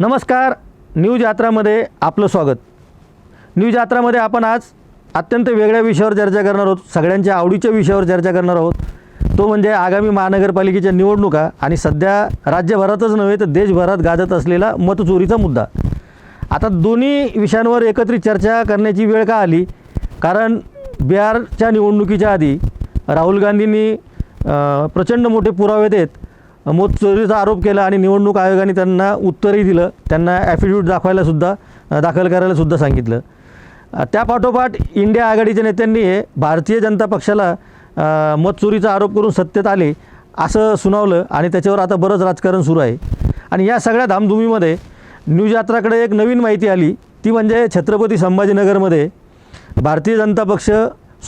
नमस्कार न्यूज यात्रामध्ये आपलं स्वागत. न्यूज यात्रामध्ये आपण आज अत्यंत वेगळ्या विषयावर चर्चा करणार आहोत सगळ्यांच्या आवडीच्या विषयावर चर्चा करणार आहोत. तो म्हणजे आगामी महानगरपालिकेच्या निवडणुका आणि सध्या राज्यभरातच नव्हे तर देशभरात गाजत असलेला मतचोरीचा मुद्दा. आता दोन्ही विषयांवर एकत्रित चर्चा करण्याची वेळ का आली? कारण बिहारच्या निवडणुकीच्या आधी राहुल गांधींनी प्रचंड मोठे पुरावे देत मत चोरीचा आरोप केला आणि निवडणूक आयोगाने त्यांना उत्तरही दिलं. त्यांना ॲफिडेविट दाखवायलासुद्धा दाखल करायलासुद्धा सांगितलं. त्यापाठोपाठ इंडिया आघाडीच्या नेत्यांनी हे भारतीय जनता पक्षाला मतचोरीचा आरोप करून सत्तेत आले असं सुनावलं आणि त्याच्यावर आता बरंच राजकारण सुरू आहे. आणि या सगळ्या धामधुमीमध्ये न्यूज यात्राकडे एक नवीन माहिती आली. ती म्हणजे छत्रपती संभाजीनगरमध्ये भारतीय जनता पक्ष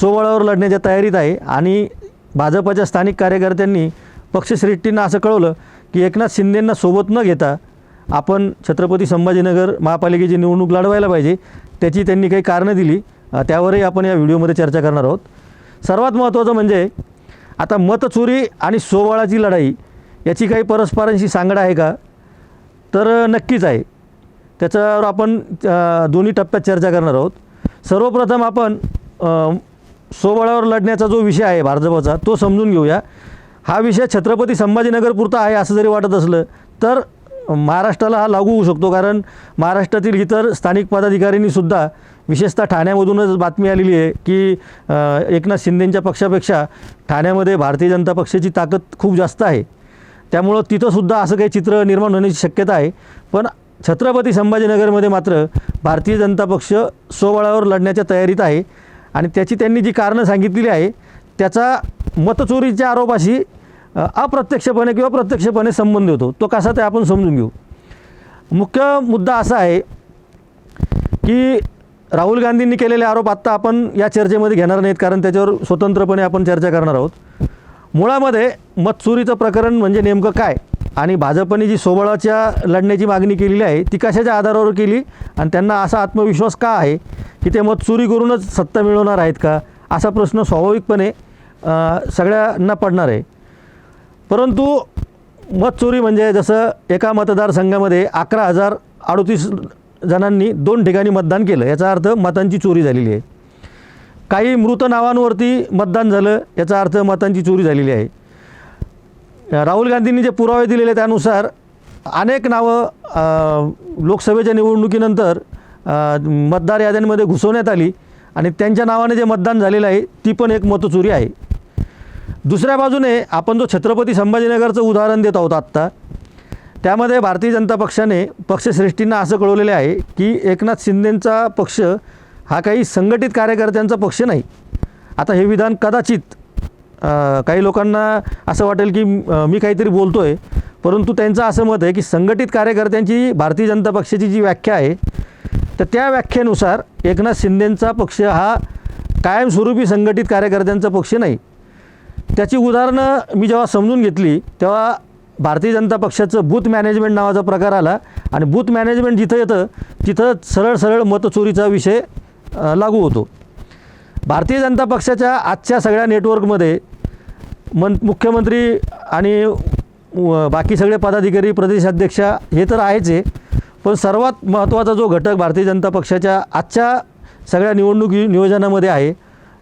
सोवळावर लढण्याच्या तयारीत आहे आणि भाजपच्या स्थानिक कार्यकर्त्यांनी पक्षश्रेष्ठींना असं कळवलं की एकनाथ शिंदेंना सोबत न घेता आपण छत्रपती संभाजीनगर महापालिकेची निवडणूक लढवायला पाहिजे त्याची त्यांनी काही कारणं दिली. त्यावरही आपण या व्हिडिओमध्ये चर्चा करणार आहोत. सर्वात महत्त्वाचं म्हणजे आता मतचोरी आणि सोवाळाची लढाई याची काही परस्परांशी सांगड आहे का? तर नक्कीच आहे. त्याच्यावर आपण दोन्ही टप्प्यात चर्चा करणार आहोत. सर्वप्रथम आपण अ, सोबळावर लढण्याचा जो विषय आहे भाजपचा तो समजून घेऊया. हा विषय छत्रपती संभाजीनगरपुरता आहे असं जरी वाटत असलं तर महाराष्ट्राला हा लागू होऊ शकतो. कारण महाराष्ट्रातील इतर स्थानिक पदाधिकाऱ्यांनीसुद्धा विशेषतः ठाण्यामधूनच बातमी आलेली आहे की एकनाथ शिंदेंच्या पक्षापेक्षा ठाण्यामध्ये भारतीय जनता पक्षाची ताकद खूप जास्त आहे. त्यामुळं तिथंसुद्धा असं काही चित्र निर्माण होण्याची शक्यता आहे. पण छत्रपती संभाजीनगरमध्ये मात्र भारतीय जनता पक्ष स्वबळावर लढण्याच्या तयारीत आहे. आणि त्याची त्यांनी जी कारणं सांगितलेली आहे त्याचा मतचोरीच्या आरोपाशी अप्रत्यक्षपणे किंवा प्रत्यक्षपणे संबंध होतो तो कसा ते आपण समजून घेऊ. मुख्य मुद्दा असा आहे की राहुल गांधींनी केलेले आरोप आत्ता आपण या चर्चेमध्ये घेणार नाहीत कारण त्याच्यावर स्वतंत्रपणे आपण चर्चा करणार आहोत. मुळामध्ये मतचुरीचं प्रकरण म्हणजे नेमकं काय? आणि भाजपने जी सोबळाच्या लढण्याची मागणी केलेली आहे ती कशाच्या आधारावर केली? आणि त्यांना असा आत्मविश्वास का आहे की ते मतचोरी करूनच सत्ता मिळवणार आहेत का? असा प्रश्न स्वाभाविकपणे सगळ्यांना पडणार आहे. परंतु मतचोरी म्हणजे जसं एका मतदारसंघामध्ये अकरा हजार अडोतीस जणांनी दोन ठिकाणी मतदान केलं याचा अर्थ मतांची चोरी झालेली आहे. काही मृत नावांवरती मतदान झालं याचा अर्थ मतांची चोरी झालेली आहे. राहुल गांधींनी जे पुरावे दिलेले त्यानुसार अनेक नावं लोकसभेच्या निवडणुकीनंतर मतदार याद्यांमध्ये घुसवण्यात आली आणि त्यांच्या नावाने जे मतदान झालेलं आहे ती पण एक मतचोरी आहे. दुसऱ्या बाजूने आपण जो छत्रपती संभाजीनगरचं उदाहरण देत आहोत आत्ता त्यामध्ये भारतीय जनता पक्षाने पक्षश्रेष्ठींना असं कळवलेलं आहे की एकनाथ शिंदेंचा पक्ष हा काही संघटित कार्यकर्त्यांचा पक्ष नाही. आता हे विधान कदाचित काही लोकांना असं वाटेल की मी काहीतरी बोलतो आहे परंतु त्यांचं असं मत आहे की संघटित कार्यकर्त्यांची भारतीय जनता पक्षाची जी व्याख्या आहे तर त्या व्याख्येनुसार एकनाथ शिंदेंचा पक्ष हा कायमस्वरूपी संघटित कार्यकर्त्यांचा पक्ष नाही. त्याची उदाहरणं मी जेव्हा समजून घेतली तेव्हा भारतीय जनता पक्षाचं बूथ मॅनेजमेंट नावाचा प्रकार आला आणि बूथ मॅनेजमेंट जिथं येतं तिथं सरळ सरळ मतचोरीचा विषय लागू होतो. भारतीय जनता पक्षाच्या आजच्या सगळ्या नेटवर्कमध्ये मन मुख्यमंत्री आणि व बाकी सगळे पदाधिकारी प्रदेशाध्यक्ष हे तर आहेच आहे पण सर्वात महत्त्वाचा जो घटक भारतीय जनता पक्षाच्या आजच्या सगळ्या निवडणुकी नियोजनामध्ये आहे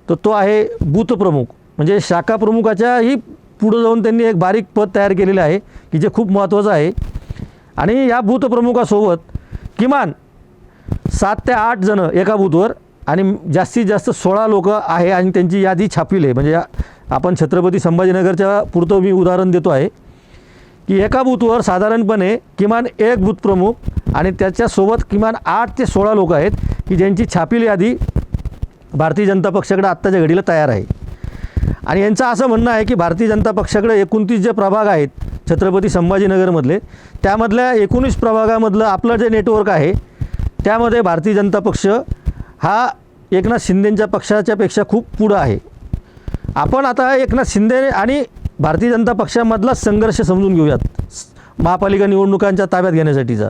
तर तो आहे बूथ प्रमुख. म्हणजे शाखा प्रमुखाच्याही पुढं जाऊन त्यांनी एक बारीक पद तयार केलेलं आहे की जे खूप महत्त्वाचं आहे. आणि या बूथप्रमुखासोबत किमान सात ते आठ जणं एका बूथवर आणि जास्तीत जास्त सोळा लोक आहे आणि त्यांची यादी छापली आहे. म्हणजे या- आपण छत्रपती संभाजीनगरच्या पुरतं मी उदाहरण देतो आहे की एका बूथवर साधारणपणे किमान एक बूथ प्रमुख आणि त्याच्यासोबत किमान आठ ते सोळा लोक आहेत की ज्यांची छापील यादी भारतीय जनता पक्षाकडे आत्ताच्या घडीला तयार आहे. आणि यांचं असं म्हणणं आहे की भारतीय जनता पक्षाकडे एकोणतीस जे प्रभाग आहेत छत्रपती संभाजीनगरमधले त्यामधल्या एकोणीस प्रभागामधलं आपलं जे नेटवर्क आहे त्यामध्ये भारतीय जनता पक्ष हा एकनाथ शिंदेंच्या पक्षाच्यापेक्षा खूप पुढं आहे. आपण आता एकनाथ शिंदे आणि भारतीय जनता पक्षामधला संघर्ष समजून घेऊयात. महापालिका निवडणुकांच्या ताब्यात घेण्यासाठीचा.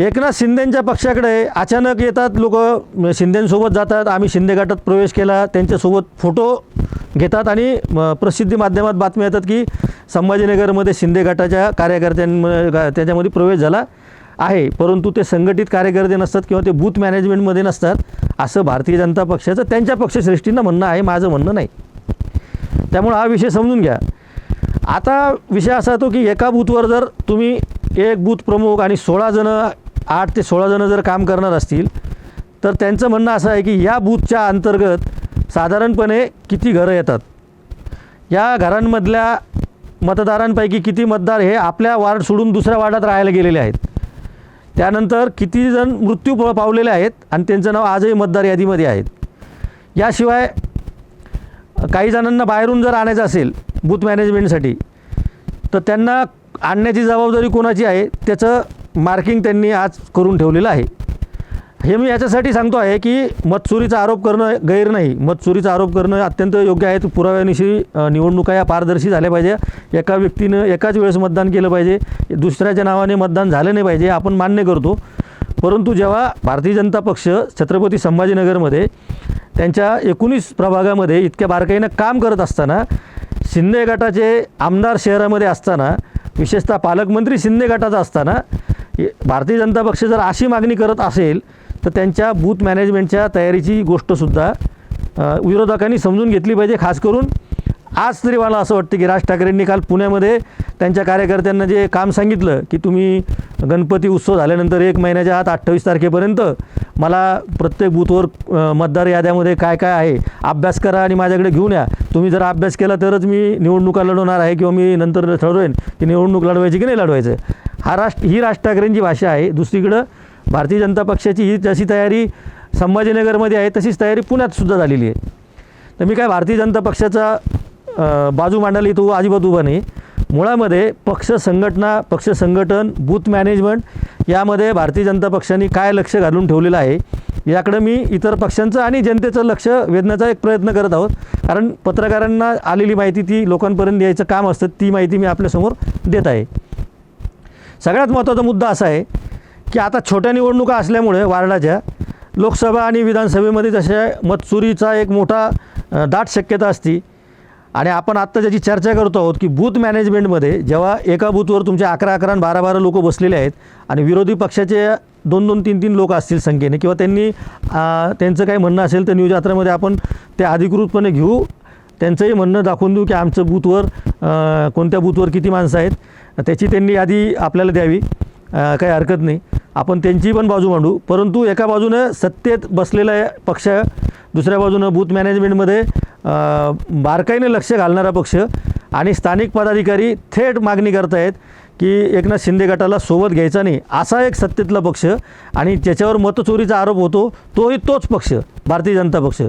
एकनाथ शिंदेंच्या पक्षाकडे अचानक येतात लोक. शिंदेंसोबत जातात. आम्ही शिंदे गटात प्रवेश केला. त्यांच्यासोबत फोटो घेतात आणि प्रसिद्धी माध्यमात बातम्या येतात की संभाजीनगरमध्ये शिंदे गटाच्या कार्यकर्त्यां त्याच्यामध्ये प्रवेश झाला आहे. परंतु ते संघटित कार्यकर्ते नसतात किंवा ते बूथ मॅनेजमेंटमध्ये नसतात असं भारतीय जनता पक्षाचं त्यांच्या पक्षश्रेष्ठींना म्हणणं आहे. माझं म्हणणं नाही. त्यामुळं हा विषय समजून घ्या. आता विषय असा येतो की एका बूथवर जर तुम्ही एक बूथ प्रमुख आणि सोळा जणं आठ ते सोळा जणं जर काम करणार असतील तर त्यांचं म्हणणं असं आहे की या बूथच्या अंतर्गत साधारणपणे किती घरं येतात? या घरांमधल्या मतदारांपैकी किती मतदार हे आपल्या वार्ड सोडून दुसऱ्या वार्डात राहायला गेलेले आहेत? त्यानंतर किती जण मृत्यू प- पावलेले आहेत आणि त्यांचं नाव आजही मतदार यादीमध्ये आहेत याशिवाय काही जणांना बाहेरून जर आणायचं असेल बूथ मॅनेजमेंटसाठी तर त्यांना आणण्याची जबाबदारी कोणाची आहे? त्याचं मार्किंग त्यांनी आज करून ठेवलेलं आहे. हे मी याच्यासाठी सांगतो आहे की मतचोरीचा आरोप करणं गैर नाही. मतचोरीचा आरोप करणं अत्यंत योग्य आहे. पुराव्यानिशी निवडणुका या पारदर्शी झाल्या पाहिजे. एका व्यक्तीनं एकाच वेळेस मतदान केलं पाहिजे. दुसऱ्याच्या नावाने मतदान झालं नाही पाहिजे आपण मान्य करतो. परंतु जेव्हा भारतीय जनता पक्ष छत्रपती संभाजीनगरमध्ये त्यांच्या एकोणीस प्रभागामध्ये इतक्या बारकाईनं काम करत असताना शिंदे गटाचे आमदार शहरामध्ये असताना विशेषतः पालकमंत्री शिंदे गटाचा असताना भारतीय जनता पक्ष जर अशी मागणी करत असेल तर त्यांच्या बूथ मॅनेजमेंटच्या तयारीची गोष्टसुद्धा विरोधकांनी समजून घेतली पाहिजे. खास करून आज तरी मला असं वाटतं की राज ठाकरेंनी काल पुण्यामध्ये त्यांच्या कार्यकर्त्यांना जे काम सांगितलं की तुम्ही गणपती उत्सव झाल्यानंतर एक महिन्याच्या आत अठ्ठावीस तारखेपर्यंत मला प्रत्येक बूथवर मतदार याद्यामध्ये काय काय आहे अभ्यास करा आणि माझ्याकडे घेऊन या. तुम्ही जर अभ्यास केला तरच मी निवडणुका लढवणार आहे किंवा मी नंतर ठरवेन की निवडणूक लढवायची की नाही लढवायचं? हा राष्ट्र ही राज ठाकरेंची भाषा आहे. दुसरीकडं भारतीय जनता पक्षाची ही जशी तयारी संभाजीनगरमध्ये आहे तशीच तयारी पुण्यातसुद्धा झालेली आहे. तर मी काय भारतीय जनता पक्षाचा बाजू मांडायला तो अजिबात उभा नाही. मुळामध्ये पक्ष संघटना पक्ष संघटन बूथ मॅनेजमेंट यामध्ये भारतीय जनता पक्षाने काय लक्ष घालून ठेवलेलं आहे याकडं मी इतर पक्षांचं आणि जनतेचं लक्ष वेधण्याचा एक प्रयत्न करत आहोत. कारण पत्रकारांना आलेली माहिती ती लोकांपर्यंत द्यायचं काम असतं ती माहिती मी आपल्यासमोर देत आहे. सगळ्यात महत्त्वाचा मुद्दा असा आहे की आता छोट्या निवडणुका असल्यामुळे वार्डाच्या लोकसभा आणि विधानसभेमध्ये जशा मतचुरीचा एक मोठा दाट शक्यता असती. आणि आपण आत्ता ज्याची चर्चा करतो आहोत की बूथ मॅनेजमेंटमध्ये जेव्हा एका बूथवर तुमचे अकरा अकरा आणि बारा बारा लोक बसलेले आहेत आणि विरोधी पक्षाचे दोन दोन तीन तीन लोक असतील संख्येने किंवा त्यांनी त्यांचं काही म्हणणं असेल तर न्यूज यात्रामध्ये आपण ते अधिकृतपणे घेऊ. त्यांचंही म्हणणं दाखवून देऊ की आमचं बूथवर कोणत्या बूथवर किती माणसं आहेत. त्याची त्यांनी यादी आपल्याला द्यावी. काही हरकत नाही. आपण त्यांची पण बाजू मांडू. परंतु एका बाजूनं सत्तेत बसलेला पक्ष दुसऱ्या बाजूनं बूथ मॅनेजमेंटमध्ये बारकाईने लक्ष घालणारा पक्ष आणि स्थानिक पदाधिकारी थेट मागणी करतायत की एकनाथ शिंदे गटाला सोबत घ्यायचा नाही. असा एक सत्तेतला पक्ष आणि ज्याच्यावर मतचोरीचा आरोप होतो तोही तोच पक्ष भारतीय जनता पक्ष.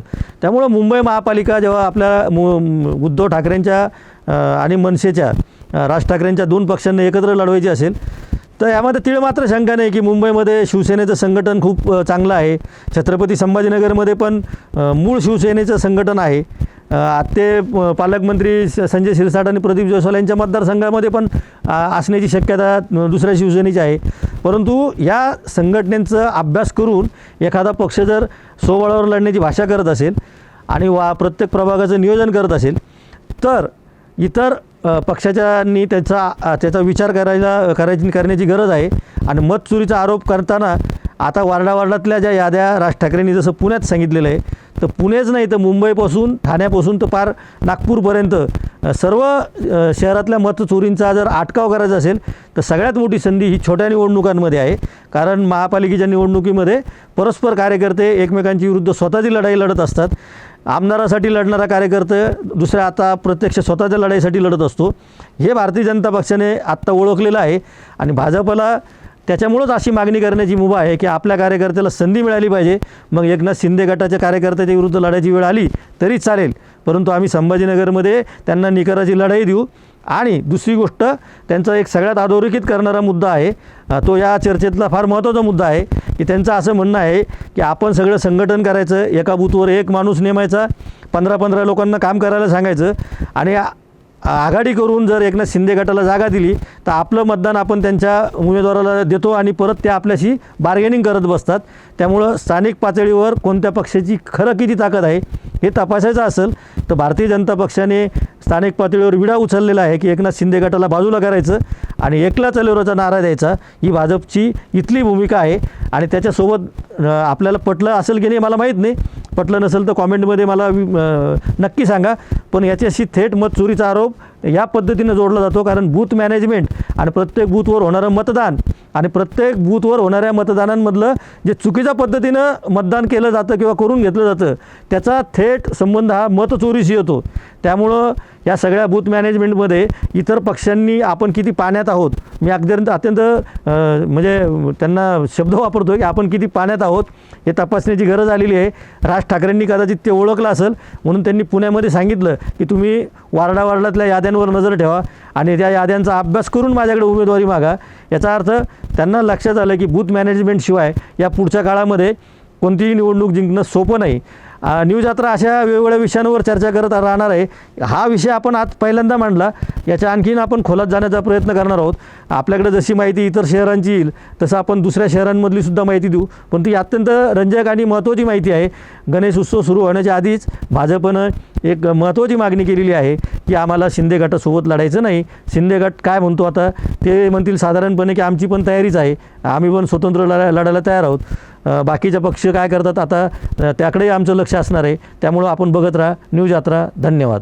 त्यामुळं मुंबई महापालिका जेव्हा आपल्या मु उद्धव ठाकरेंच्या आणि मनसेच्या राज ठाकरेंच्या दोन पक्षांना एकत्र लढवायची असेल तर यामध्ये तिळ मात्र शंका नाही की मुंबईमध्ये शिवसेनेचं संघटन खूप चांगलं आहे. छत्रपती संभाजीनगरमध्ये पण मूळ शिवसेनेचं संघटन आहे. ते पालकमंत्री संजय शिरसाट आणि प्रदीप जयस्वाल यांच्या मतदारसंघामध्ये पण असण्याची शक्यता दुसऱ्या शिवसेनेची आहे. परंतु या संघटनेचा अभ्यास करून एखादा पक्ष जर सोबळावर लढण्याची भाषा करत असेल आणि वा प्रत्येक प्रभागाचं नियोजन करत असेल तर इतर पक्षाच्यानी त्याचा त्याचा विचार करायला करायची करण्याची गरज आहे. आणि मत चोरीचा आरोप करताना आता वार्डावार्डातल्या ज्या याद्या राज ठाकरेंनी जसं पुण्यात सांगितलेलं आहे तर पुणेच नाही तर मुंबईपासून ठाण्यापासून तर पार नागपूरपर्यंत सर्व शहरातल्या मतचोरींचा जर आटकाव करायचा असेल तर सगळ्यात मोठी संधी ही छोट्या निवडणुकांमध्ये आहे. कारण महापालिकेच्या निवडणुकीमध्ये परस्पर कार्यकर्ते एकमेकांची विरुद्ध स्वतःची लढाई लढत असतात. आमदारासाठी लढणारा कार्यकर्ते दुसऱ्या आता प्रत्यक्ष स्वतःच्या लढाईसाठी लढत असतो. हे भारतीय जनता पक्षाने आत्ता ओळखलेलं आहे आणि भाजपला त्याच्यामुळंच अशी मागणी करण्याची मुभा आहे की आपल्या कार्यकर्त्याला संधी मिळाली पाहिजे. मग एकनाथ शिंदे गटाच्या कार्यकर्त्याच्या विरुद्ध लढायची वेळ आली तरी चालेल. परंतु आम्ही संभाजीनगरमध्ये त्यांना निकराची लढाई देऊ. आणि दुसरी गोष्ट त्यांचा एक सगळ्यात अधोरेखित करणारा मुद्दा आहे तो या चर्चेतला फार महत्त्वाचा मुद्दा आहे की त्यांचं असं म्हणणं आहे की आपण सगळं संघटन करायचं एका बूथवर एक माणूस नेमायचा पंधरा पंधरा लोकांना काम करायला सांगायचं आणि आघाडी करून जर एकनाथ शिंदे गटाला जागा दिली तर आपलं मतदान आपण त्यांच्या उमेदवाराला देतो आणि परत ते आपल्याशी बार्गेनिंग करत बसतात. त्यामुळं स्थानिक पातळीवर कोणत्या पक्षाची खरं किती ताकद आहे हे तपासायचं असेल तर भारतीय जनता पक्षाने स्थानिक पातळीवर विडा उचललेला आहे की एकनाथ शिंदे गटाला बाजूला करायचं आणि एकला चलेवराचा नारा द्यायचा ही भाजपची इथली भूमिका आहे. आणि त्याच्यासोबत आपल्याला पटलं असेल की नाही मला माहीत नाही. पटलं नसेल तर कॉमेंटमध्ये मला नक्की सांगा. पण याच्याशी थेट मत चोरीचा आरोप या पद्धतीनं जोडला जातो कारण बूथ मॅनेजमेंट आणि प्रत्येक बूथवर होणारं मतदान आणि प्रत्येक बूथवर होणाऱ्या मतदानांमधलं जे चुकीच्या पद्धतीनं मतदान केलं जातं किंवा करून घेतलं जातं त्याचा थेट संबंध हा मतचोरीशी येतो. त्यामुळं या सगळ्या बूथ मॅनेजमेंटमध्ये इतर पक्षांनी आपण किती पाण्यात आहोत मी अत्यंत अत्यंत म्हणजे त्यांना शब्द वापरतो की आपण किती पाण्यात आहोत हे तपासण्याची गरज आलेली आहे. राज ठाकरेंनी कदाचित ते ओळखलं असेल म्हणून त्यांनी पुण्यामध्ये सांगितलं की तुम्ही वारडा वारडातल्या याद्यांवर नजर ठेवा आणि त्या याद्यांचा अभ्यास करून माझ्याकडे उमेदवारी मागा. याचा अर्थ त्यांना लक्षात आलं की बूथ मॅनेजमेंटशिवाय या पुढच्या काळामध्ये कोणतीही निवडणूक जिंकणं सोपं नाही. न्यूज यात्रा अशा वेगवेगळ्या विषयांवर चर्चा करत राहणार आहे. हा विषय आपण आज पहिल्यांदा मांडला. याच्या आणखीन आपण खोलात जाण्याचा प्रयत्न करणार आहोत. आपल्याकडे जशी माहिती इतर शहरांची येईल तसं आपण दुसऱ्या शहरांमधली सुद्धा माहिती देऊ. पण ती अत्यंत रंजक आणि महत्त्वाची माहिती आहे. गणेश उत्सव सुरू होण्याच्या आधीच भाजपनं एक महत्त्वाची मागणी केलेली आहे की आम्हाला शिंदे गटासोबत लढायचं नाही. शिंदे गट काय म्हणतो आता? ते म्हणतील साधारणपणे की आमची पण तयारीच आहे. आम्ही पण स्वतंत्र लढा लढायला तयार आहोत. बाकीचे पक्ष काय करतात आता त्याकडेही आमचं लक्ष असणार आहे. त्यामुळं आपण बघत राहा. न्यूज यात्रा धन्यवाद.